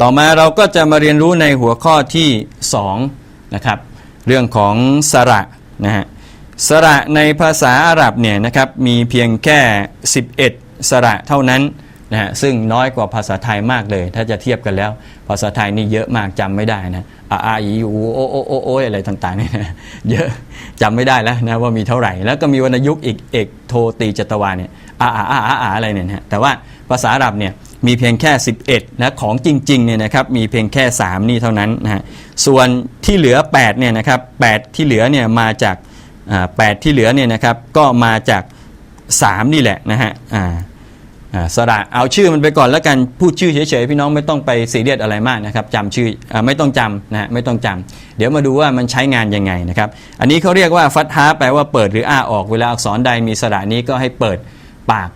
ต่อมาเราก็จะมาเรียนรู้ในหัวข้อที่2นะครับเรื่องของสระนะฮะสระในภาษาอาหรับเนี่ยนะครับมีเพียงแค่ 11 สระเท่านั้นนะฮะซึ่งน้อยกว่าภาษาไทยมากเลย ถ้าจะเทียบกันแล้ว ภาษาไทยนี่เยอะมากจำไม่ได้นะอาอาอีอูโอโอโอโออะไรต่างๆเนี่ยเยอะจำไม่ได้แล้วนะว่ามีเท่าไหร่ แล้วก็มีวรรณยุกต์อีกเอกโทตีจัตวาเนี่ยอาอาอาอาอะไรเนี่ยนะฮะแต่ว่าภาษาอาหรับเนี่ย มีเพียงแค่ 11นะของจริงๆเนี่ยนะครับมีเพียงแค่ 3 นี่เท่านั้นนะฮะส่วนที่เหลือ8เนี่ยนะครับ8ที่เหลือเนี่ยมาจากอ่า8ที่เหลือเนี่ยนะครับก็มาจาก 3 นี่แหละนะฮะอ่าอ่าสระเอาชื่อมันไปก่อนแล้วกันพูดชื่อเฉยๆพี่น้องไม่ต้องไปซีเรียสอะไรมากนะครับจำชื่ออไม่ต้องจำนะฮะไม่ต้องจำเดี๋ยวมาดูว่ามันใช้งานยังไงนะครับอันนี้เขาเรียกว่าฟัตฮาแปลว่าเปิดหรืออ้าออกเวลาอักษรใดมีสระนี้ก็ให้เปิด ปาก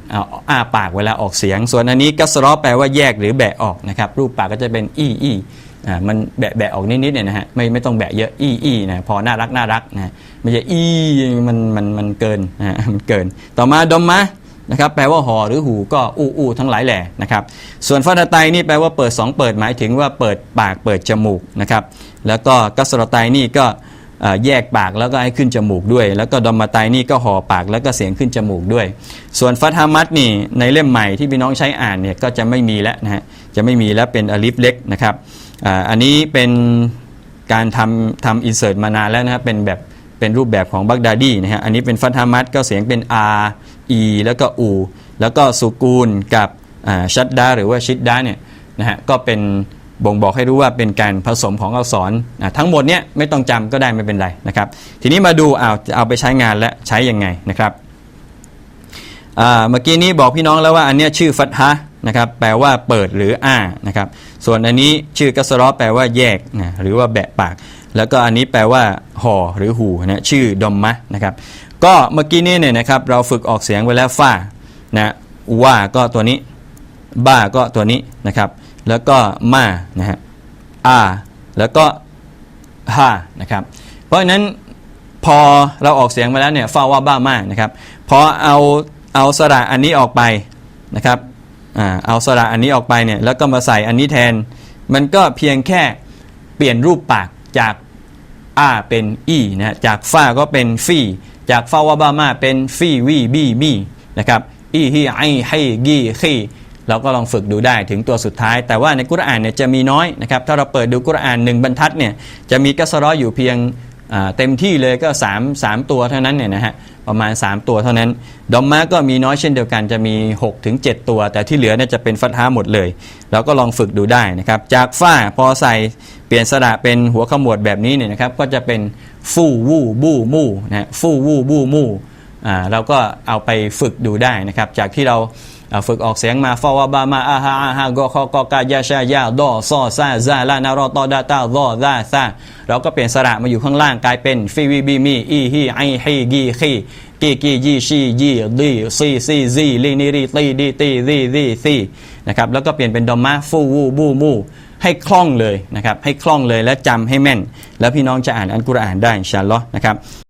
อ้าปากเวลาออกเสียง ส่วนอันนี้กัสรอแปลว่าแยกหรือแบะออกนะครับ รูปปากก็จะเป็นอี้อี้มันแบะแบะออกนิดๆเนี่ยนะฮะไม่ไม่ต้องแบะเยอะอี้อี้นะพอน่ารักน่ารักนะไม่ใช่อี้มันมันมันเกินนะมันเกิน ต่อมาดมมะนะครับแปลว่าหอหรือหูก็อู้อู้ทั้งหลายแหล่นะครับ ส่วนฟัตไตนี่แปลว่าเปิด 2 เปิดหมายถึงว่าเปิดปากเปิดจมูกนะครับ แล้วก็กัสรไตนี่ก็ แยกปากแล้วก็ให้ขึ้นจมูกด้วย แล้วก็ดอมมาไตนี่ก็ห่อปากแล้วก็เสียงขึ้นจมูกด้วย ส่วนฟัตฮามัดนี่ในเล่มใหม่ที่พี่น้องใช้อ่านเนี่ยก็จะไม่มีแล้วนะฮะจะไม่มีแล้วเป็นอลิฟเล็กนะครับอันนี้เป็นการทำทำอินเสิร์ตมานานแล้วนะครับเป็นแบบเป็นรูปแบบของบักดาดีนะฮะอันนี้เป็นฟัตฮามัดก็เสียงเป็น R E แล้วก็อูแล้วก็สุกูลกับชัดดาหรือว่าชิดดาเนี่ยนะฮะก็เป็น บ่งบอกให้รู้ว่าเป็นการผสมของอักษรทั้งหมดเนี่ยไม่ต้องจำก็ได้ไม่เป็นไรนะครับ ทีนี้มาดูเอาจะเอาไปใช้งานและใช้ยังไงนะครับเมื่อกี้นี้บอกพี่น้องแล้วว่าอันเนี้ยชื่อฟัตฮะนะครับแปลว่าเปิดหรืออ้านะครับ ส่วนอันนี้ชื่อกัสรอแปลว่าแยกนะหรือว่าแบะปาก แล้วก็อันนี้แปลว่าห่อหรือหูนะชื่อดอมมะนะครับ ก็เมื่อกี้นี้เนี่ยนะครับเราฝึกออกเสียงไว้แล้วฟ้านะว่าก็ตัวนี้บ้าก็ตัวนี้นะครับ แล้วก็มานะฮะอาแล้วก็ฮานะครับ เพราะฉะนั้นพอเราออกเสียงมาแล้วเนี่ยฟ้าว่าบ้ามานะครับพอเอาเอาสระอันนี้ออกไปนะครับอ่าเอาสระอันนี้ออกไปเนี่ยแล้วก็มาใส่อันนี้แทน มันก็เพียงแค่เปลี่ยนรูปปากจากอาเป็นอีนะฮะจากฟ้าก็เป็นฟีจากฟาวาบามาเป็นฟีวีบีมีนะครับอีฮีไอไฮกีคี เราก็ลองฝึกดูได้ถึงตัวสุดท้าย แต่ว่าในกุรอานเนี่ยจะมีน้อยนะครับ ถ้าเราเปิดดูกุรอานหนึ่งบรรทัดเนี่ยจะมีกัสรออยู่เพียงเต็มที่เลยก็ 3 3 ตัวเท่านั้นเนี่ยนะฮะประมาณ 3 ตัวเท่านั้น ดอมมาก็มีน้อยเช่นเดียวกันจะมี6ถึง7ตัว แต่ที่เหลือเนี่ยจะเป็นฟัตฮาหมดเลย เราก็ลองฝึกดูได้นะครับ จากฝ้าพอใส่เปลี่ยนสระเป็นหัวขมวดแบบนี้เนี่ยนะครับก็จะเป็นฟู่วู่บู้มู่นะฟู่วู่บู้มู่ เราก็เอาไปฝึกดูได้นะครับ จากที่เราฝึกออกเสียงมาฟาวบามาอาฮาอาฮากอคอกอกายาชายาดอซอซาซาลานารอตอดาตาดอซาซาเราก็เปลี่ยนสระมาอยู่ข้างล่างกลายเป็นฟีวีบีมีอีฮีไอฮีกีคีกีกียีชียีดีซีซีซีลีนีรีตีดีตีดีดีซีนะครับแล้วก็เปลี่ยนเป็นดอมมาฟูวูบูมูให้คล่องเลยนะครับให้คล่องเลยและจำให้แม่น แล้วพี่น้องจะอ่านอันกุรอานได้อินชาอัลลอฮ์นะครับ